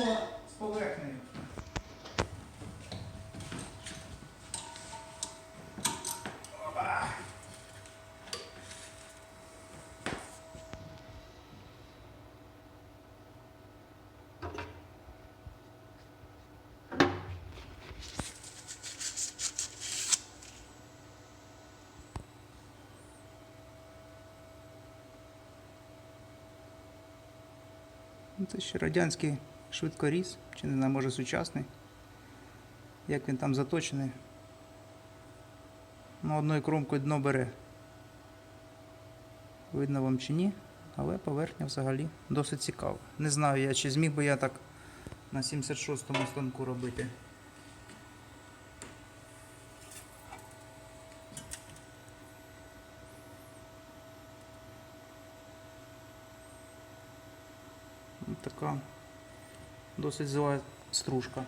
воно з поверхнею. Це ще радянські швидкоріз, чи не знаю, може сучасний. Як він там заточений. Ну, одною кромкою дно бере. Видно вам чи ні, але поверхня взагалі досить цікава. Не знаю я, чи зміг би я так на 76-му станку робити. Така досить зла стружка.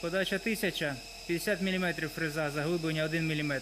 Подача 1000, 50 мм фреза, заглиблення 1 мм.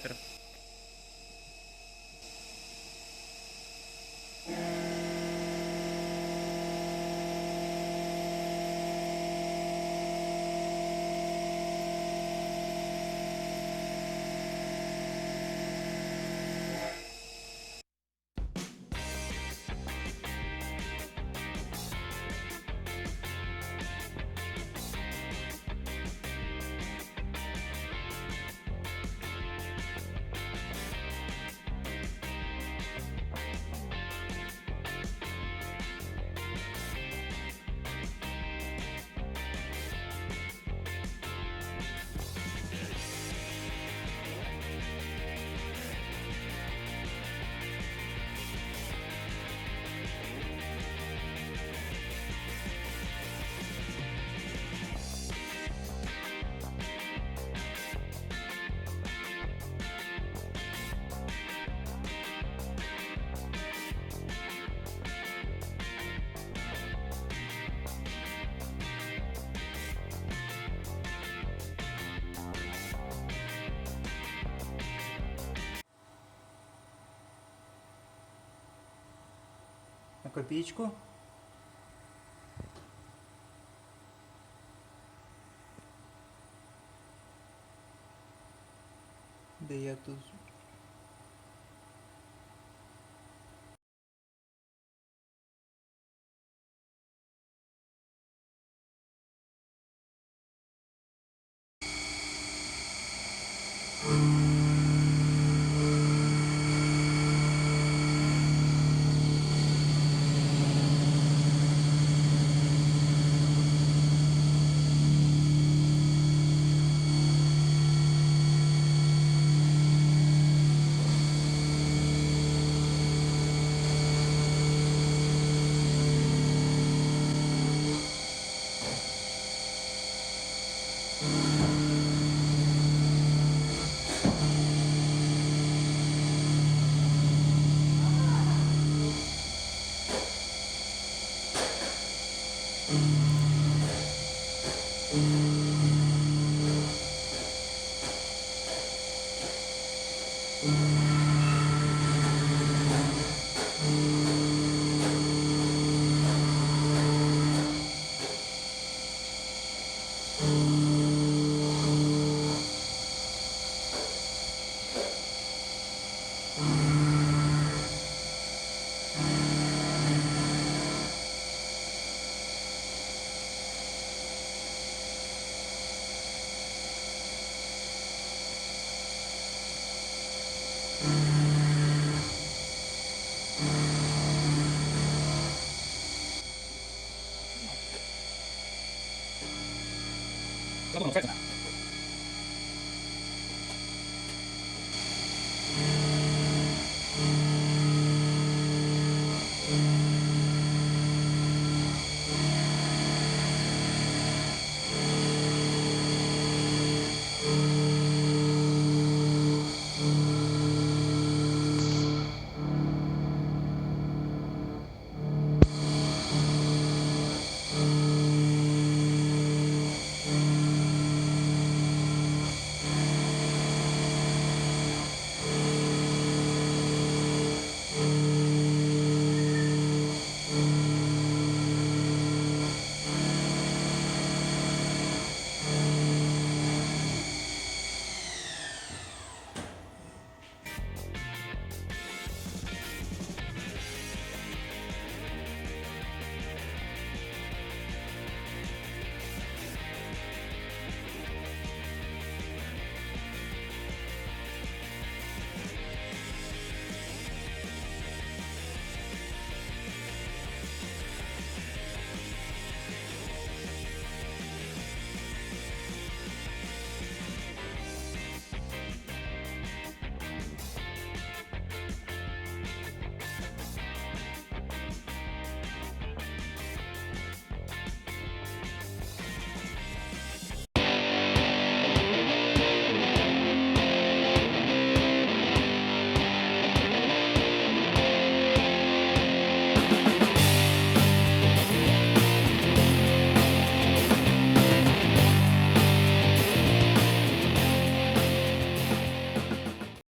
На копеечку. Де я тут? Thank mm -hmm. you.